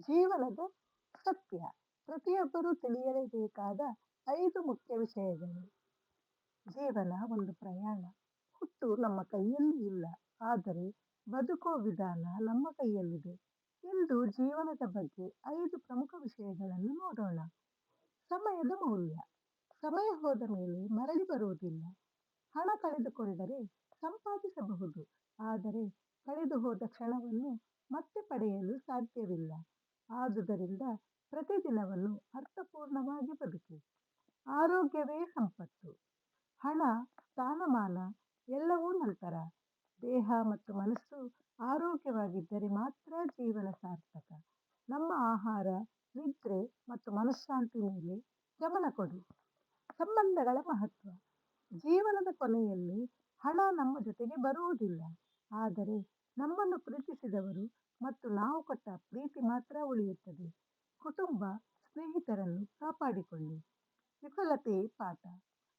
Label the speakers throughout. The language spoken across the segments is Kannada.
Speaker 1: ಜೀವನದ ಸತ್ಯ. ಪ್ರತಿಯೊಬ್ಬರೂ ತಿಳಿಯಲೇಬೇಕಾದ ಐದು ಮುಖ್ಯ ವಿಷಯಗಳು. ಜೀವನ ಒಂದು ಪ್ರಯಾಣ. ಹುಟ್ಟು ನಮ್ಮ ಕೈಯಲ್ಲಿ ಇಲ್ಲ. ಆದರೆ ಬದುಕೋ ವಿಧಾನ ನಮ್ಮ ಕೈಯಲ್ಲಿದೆ. ಇಂದು ಜೀವನದ ಬಗ್ಗೆ ಐದು ಪ್ರಮುಖ ವಿಷಯಗಳನ್ನು ನೋಡೋಣ. ಸಮಯದ ಮೌಲ್ಯ. ಸಮಯ ಹೋದ ಮೇಲೆ ಮರಳಿ ಬರುವುದಿಲ್ಲ. ಹಣ ಕಳೆದುಕೊಂಡರೆ ಸಂಪಾದಿಸಬಹುದು. ಆದರೆ ಕಳೆದು ಹೋದ ಕ್ಷಣವನ್ನು ಮತ್ತೆ ಪಡೆಯಲು ಸಾಧ್ಯವಿಲ್ಲ. ಆದುದರಿಂದ ಪ್ರತಿದಿನವನ್ನು ಅರ್ಥಪೂರ್ಣವಾಗಿ ಬದುಕಿ. ಆರೋಗ್ಯವೇ ಸಂಪತ್ತು. ಹಣ, ಸ್ಥಾನಮಾನ ಎಲ್ಲವೂ ನಂತರ. ದೇಹ ಮತ್ತು ಮನಸ್ಸು ಆರೋಗ್ಯವಾಗಿದ್ದರೆ ಮಾತ್ರ ಜೀವನ ಸಾರ್ಥಕ. ನಮ್ಮ ಆಹಾರ, ನಿದ್ರೆ ಮತ್ತು ಮನಃಶಾಂತಿ ಮೇಲೆ ಗಮನ ಕೊಡಿ. ಸಂಬಂಧಗಳ ಮಹತ್ವ. ಜೀವನದ ಕೊನೆಯಲ್ಲಿ ಹಣ ನಮ್ಮ ಜೊತೆಗೆ ಬರುವುದಿಲ್ಲ. ಆದರೆ ನಮ್ಮನ್ನು ಪ್ರೀತಿಸಿದವರು ಮತ್ತು ನಾವು ಕೊಟ್ಟ ಪ್ರೀತಿ ಮಾತ್ರ ಉಳಿಯುತ್ತದೆ. ಕುಟುಂಬ, ಸ್ನೇಹಿತರನ್ನು ಕಾಪಾಡಿಕೊಳ್ಳಿ. ವಿಫಲತೆ ಪಾಠ.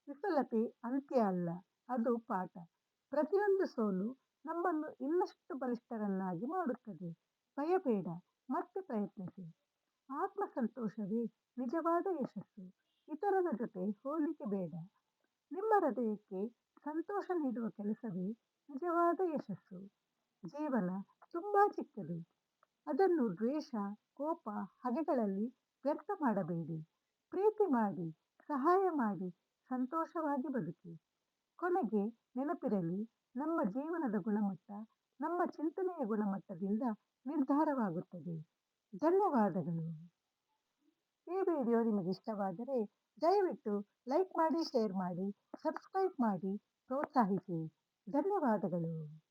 Speaker 1: ವಿಫಲತೆ ಅಂತ್ಯ ಅಲ್ಲ, ಅದು ಪಾಠ. ಪ್ರತಿಯೊಂದು ಸೋಲು ನಮ್ಮನ್ನು ಇನ್ನಷ್ಟು ಬಲಿಷ್ಠರನ್ನಾಗಿ ಮಾಡುತ್ತದೆ. ಭಯಬೇಡ, ಮತ್ತೆ ಪ್ರಯತ್ನಿಸಿ. ಆತ್ಮ ಸಂತೋಷವೇ ನಿಜವಾದ ಯಶಸ್ಸು. ಇತರರ ಜೊತೆ ಹೋಲಿಕೆ ಬೇಡ. ನಿಮ್ಮ ಹೃದಯಕ್ಕೆ ಸಂತೋಷ ನೀಡುವ ಕೆಲಸವೇ ನಿಜವಾದ ಯಶಸ್ಸು. ಅದನ್ನು ದ್ವೇಷ, ಕೋಪ, ಹಗೆಗಳಲ್ಲಿ ವ್ಯರ್ಥ ಮಾಡಬೇಡಿ. ಪ್ರೀತಿ ಮಾಡಿ, ಸಹಾಯ ಮಾಡಿ, ಸಂತೋಷವಾಗಿ ಬದುಕಿ. ಕೊನೆಗೆ ನೆನಪಿರಲಿ, ನಮ್ಮ ಜೀವನದ ಗುಣಮಟ್ಟ, ನಮ್ಮ ಚಿಂತನೆಯ ಗುಣಮಟ್ಟದಿಂದ ನಿರ್ಧಾರವಾಗುತ್ತದೆ. ಧನ್ಯವಾದಗಳು. ಈ ವಿಡಿಯೋ ನಿಮಗೆ ಇಷ್ಟವಾದರೆ ದಯವಿಟ್ಟು ಲೈಕ್ ಮಾಡಿ, ಶೇರ್ ಮಾಡಿ, ಸಬ್ಸ್ಕ್ರೈಬ್ ಮಾಡಿ, ಪ್ರೋತ್ಸಾಹಿಸಿ. ಧನ್ಯವಾದಗಳು.